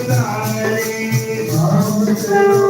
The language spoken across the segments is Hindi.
कलबदारे नाम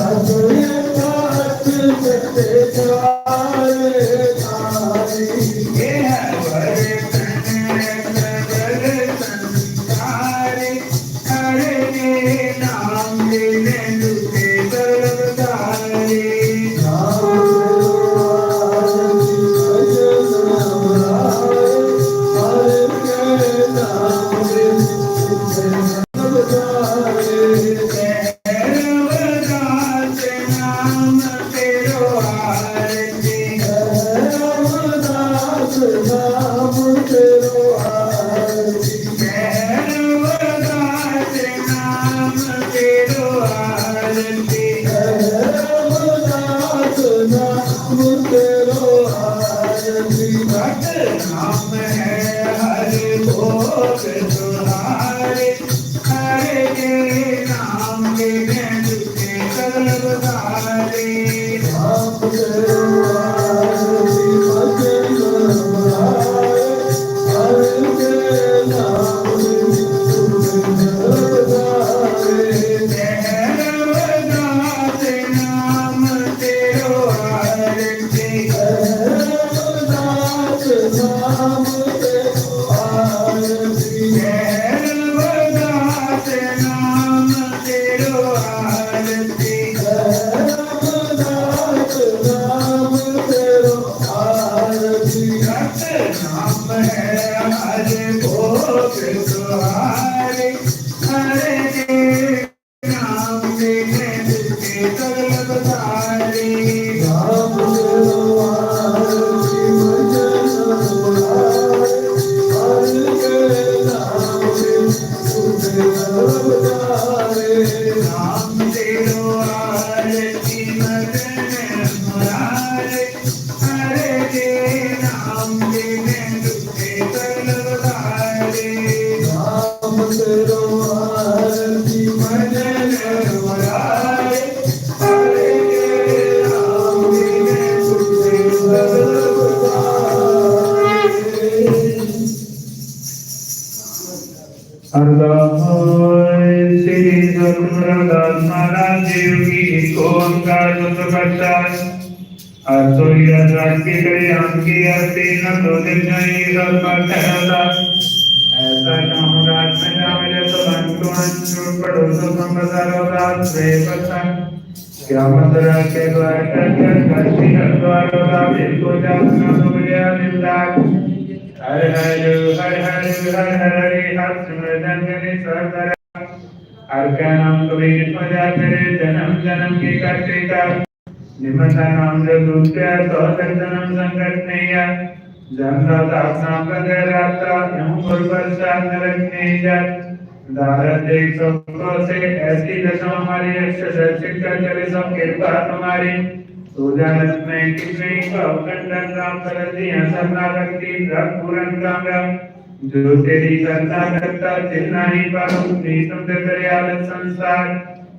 सजने काट नाम की एक ओंकार प्रकाश असुरिया राष्ट्र कल्याण की आरती न तो निर्णय रत्न ऐसा न हो रात में ना मिले तो अंशु अंशु पढ़ो तो संपदारो रात वे पतन क्या मंत्र के द्वार कर करती हर द्वार रात को जाना तो मिले निंदा हर हर हर हर हर हर हर स्मृतन गणे सरदर हर का नाम कभी मज़ा तेरे जन्म जन्म की करते का निमता नाम जो दूसरे तो जन्म संकट नहीं है जनता अपना कर रास्ता यूँ पर प्रसाद रखने जा दारद देख सबको से ऐसी दशा हमारी रक्षा दर्शित कर चले सब कृपा तुम्हारी सुजानत में कितने खंडन राम कर दिया शरणागति रख पूरन काम जो तेरी करता करता ही पारूं नीतम ते दयाल संसार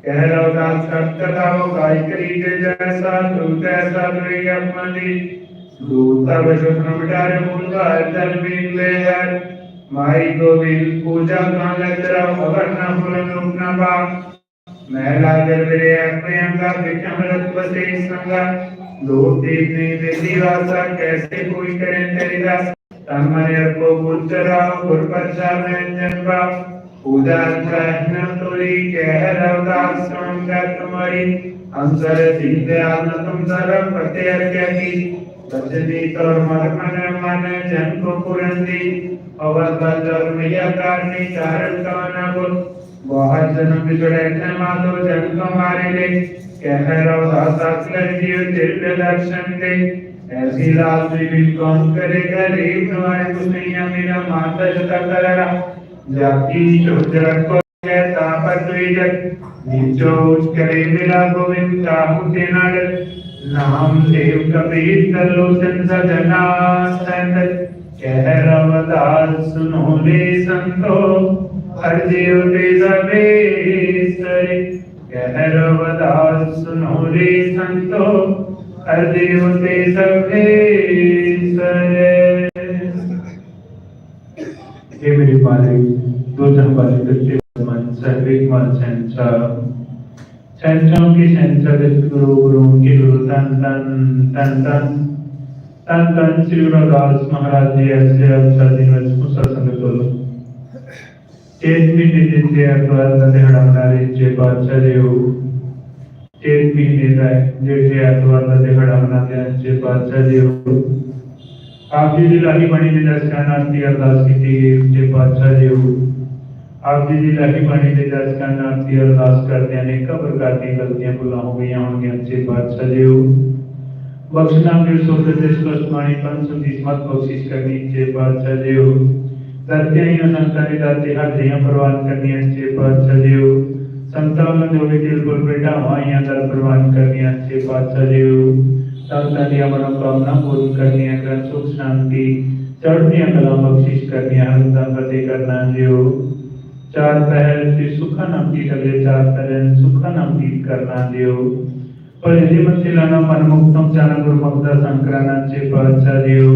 कह लो दास कथा हो गाय करी के जैसा तू तैसा तुरी अपनी दूता बशुन मिटारे मूल का जल बीन ले यार माई गोविंद पूजा कहाँ लग रहा खबर ना फूलन रूप ना पा महिला जल मेरे प्रियंका विक्रम रथ बसे संगा लोक देखने वेदी वासा कैसे कोई करे तेरी दास? तमने को गुरपचा में जन्मा पूजा कहना तोरी कह रवदास संगा तुम्हारी हम सर सीधे आना तुम सर प्रत्यय की सजनी तोर मन मन मन जन को पुरंदी अवर बदल मैया कारणी चारण काना को बहुत जन्म बिछड़े थे माधो जन को मारे ले कह रवदास असलर जीव दिव्य दर्शन दे ऐसी रात में भी कौन करे गरीब नवाए कुसैया मेरा माता जता कररा जाति चोजरत को कहता पर द्विजत नीचो उच करे मेरा गोविंद ताहु तेनागत नाम देव कबीर तलोचन सजना संत। कह रवदास सुनो ले संतो। हर जीव ते सबे सरे कह रवदास सुनो ले संतो। अधिवते सभे हे मेरे मालिक दो जहांबाजी करते वर्तमान सर्विक मान शहनशाह शहनशाहों के शहनशाह दस गुरु गुरुओं के गुरु तन तन तन तन तन तन श्री गुरुदास महाराज जी ऐसे अब शादी वर्ष को सत्संग बोलो चेत भी निजी से अपराध न दिहड़ा बना रहे जय बादशाह जय हो टेन पी देता है जेथे अथवा बनी घडामनात्यांचे पाचार्य आपजीलाही म्हणिलेल्या स्नानार्थी अरदास की किती जे पाचार्य आपजीलाही म्हणिलेल्या स्नानार्थी अरदास करते हैं, अनेक प्रकार की गलतियाँ बुला हो गई हैं होंगी अच्छे पाचार्य बख्शना के शब्द से स्पष्ट मानी पंच मत बख्शिश करनी जे हो। સત્યહીન સંસ્કારિતા તેહા ધ્યેય પ્રવાન કન્યા છે પાંચ સજીવ સંતાવન જોડીથી કુલ પેટા અહીંયા દર પ્રવાન કન્યા છે પાંચ સજીવ સંતાનીય મનોકામના પૂર્ણ કન્યા ગ્રહ સુખ શાંતિ ચરણીય કલા બક્ષિશ કન્યા હર સંપતિ કરના જીવ ચાર પહેલ શ્રી સુખન અંકિત કરે ચાર પહેલ સુખન અંકિત કરના જીવ પણ એલી મંદિરાના મનમુક્તમ ચારણ ગુરુ મગ્ધ સંકરાના છે પાંચ સજીવ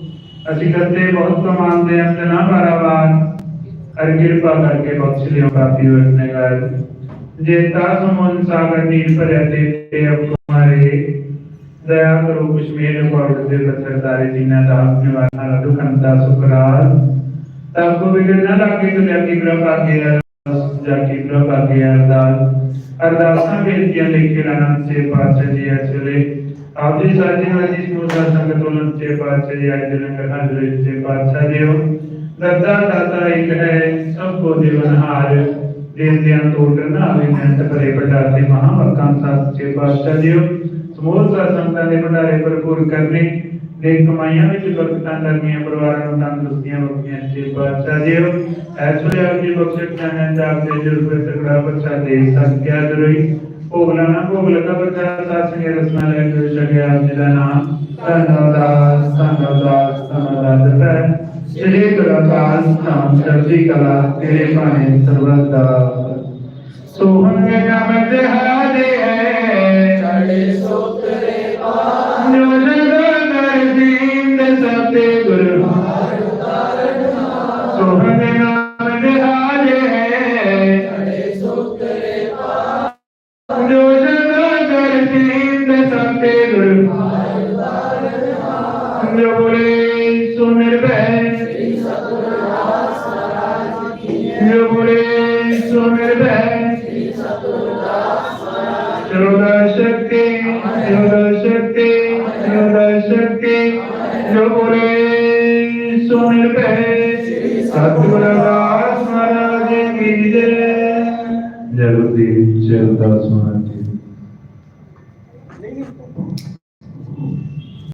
असिकते बहुत समान दे अपने अपना बराबर। हर कृपा करके बख्श लियो पापी अपने घर जेता समोन सागर नील पर रहते थे, अब तुम्हारे दया करो कश्मीर को उड़ते पत्थर तारे जीना था, अपने वाला तो लड्डू खंता सुकराल तब को बिगड़ न लाके तो जाकी कृपा के जाकी कृपा के अरदास। अरदासा बेटियाँ लेके राम से पास जी चले। ਸੇ ਪਾਤਸ਼ਾਹ ਜੀ ਅਚਲੇ ਆਪ ਜੀ ਸਾਜੀ ਹਾਜੀ ਸਮੂਹ ਸੰਗਤ ਵੱਲੋਂ ਸੇ ਪਾਤਸ਼ਾਹ ਜੀ ਆਏ ਦਿਨ ਕਰਨਾ ਜੁੜੇ ਸੇ ਪਾਤਸ਼ਾਹ ਜੀ ਹੋ ਦਰਦਾ ਦਾਤਾ ਇੱਕ ਹੈ ਸਭ ਕੋ ਦੇਵਨਹਾਰ ਦੇਵਤਿਆਂ ਤੋੜ ਕਰਨਾ ਆਵੇ ਮਿਹਨਤ ਕਰੇ ਬਟਾ ਤੇ ਮਹਾਮਰਕਾਂ ਸਾਥ ਸੇ ਪਾਤਸ਼ਾਹ ਜੀ ਹੋ ਸਮੂਹ ਸਾਧ ਸੰਗਤਾਂ ਦੇ ਭੰਡਾਰੇ ਭਰਪੂਰ ਕਰਨੇ ਦੇ ਕਮਾਈਆਂ ਵਿੱਚ ਬਰਕਤਾਂ ਕਰਨੀਆਂ ਪਰਿਵਾਰਾਂ ਨੂੰ ਤੰਦਰੁਸਤੀਆਂ ਬਖਸ਼ੀਆਂ ਸੇ ਪਾਤਸ਼ਾਹ ਜੀ ਐਸਲੇ ਆਪ ਜੀ ਬਖਸ਼ਿਸ਼ ਕਰਨ ਦਾ ਆਪ ਦੇ ਜੁਰ ਪਰ ਤਕੜਾ ਬੱਚਾ ਦੇ ਸਕਿਆ ਜਰਈ भोग लगाना भोग लगा प्रचार साथ में रचना लेकर जगया मेरा नाम धनवदास धनवदास धनवदास है श्री कलादास नाम चढ़ती कला तेरे पाने सर्वदा सोहन में नाम जहादे है चढ़े सोतरे पान हृदय शक्ति हृदय शक्ति हृदय शक्ति जो बोले सुन पे सदगुरुदास महाराज की जय जगदीश जगदास महाराज